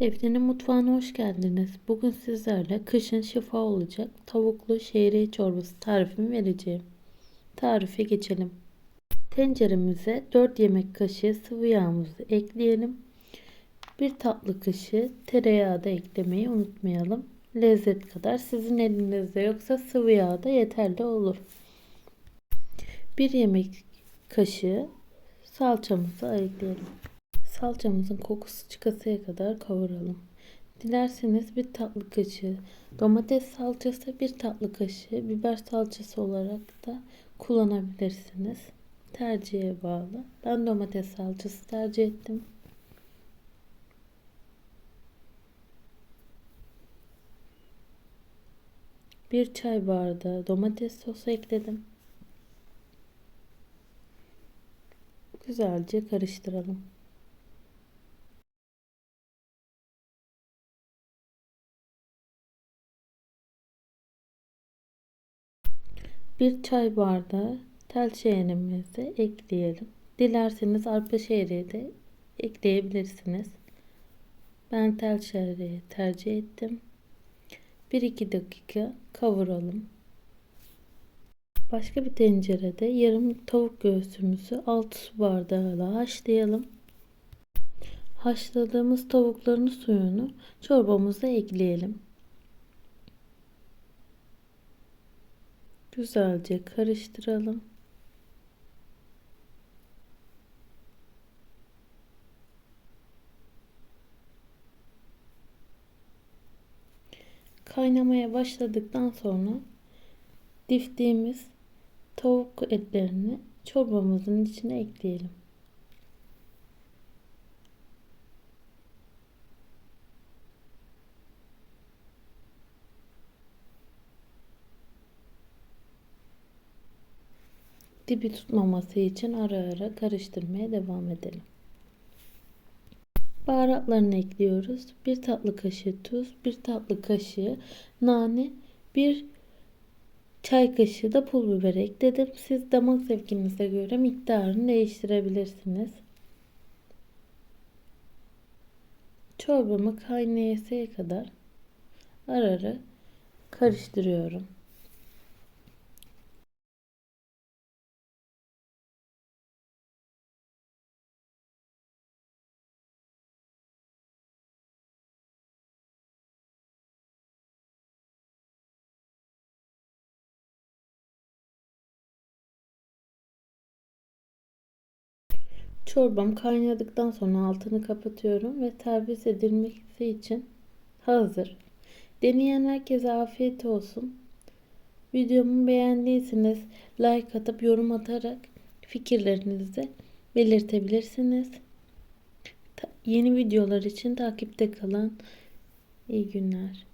Defne'nin mutfağına hoş geldiniz. Bugün sizlerle kışın şifa olacak tavuklu şehriye çorbası tarifimi vereceğim. Tarife geçelim. Tenceremize 4 yemek kaşığı sıvı yağımızı ekleyelim. 1 tatlı kaşığı tereyağı da eklemeyi unutmayalım. Lezzet kadar sizin elinizde yoksa sıvı yağ da yeterli olur. 1 yemek kaşığı salçamızı ekleyelim. Salçamızın kokusu çıkasıya kadar kavuralım. Dilerseniz bir tatlı kaşığı domates salçası, bir tatlı kaşığı biber salçası olarak da kullanabilirsiniz. Tercihe bağlı. Ben domates salçası tercih ettim. Bir çay bardağı domates sosu ekledim. Güzelce karıştıralım. Bir çay bardağı tel şehrimizi ekleyelim. Dilerseniz arpa şehriye de ekleyebilirsiniz. Ben tel şehriye tercih ettim. 1-2 dakika kavuralım. Başka bir tencerede yarım tavuk göğsümüzü 6 su bardağıyla haşlayalım. Haşladığımız tavukların suyunu çorbamıza ekleyelim. Güzelce karıştıralım. Kaynamaya başladıktan sonra diftiğimiz tavuk etlerini çorbamızın içine ekleyelim. Dibi tutmaması için ara ara karıştırmaya devam edelim. Baharatlarını ekliyoruz. Bir tatlı kaşığı tuz, bir tatlı kaşığı nane, bir çay kaşığı da pul biber ekledim. Siz damak zevkinize göre miktarını değiştirebilirsiniz. Çorbamı kaynayasıya kadar ara ara karıştırıyorum. Çorbam kaynadıktan sonra altını kapatıyorum ve servis edilmesi için hazır. Deneyen herkese afiyet olsun. Videomu beğendiyseniz like atıp yorum atarak fikirlerinizi belirtebilirsiniz. Yeni videolar için takipte kalın. İyi günler.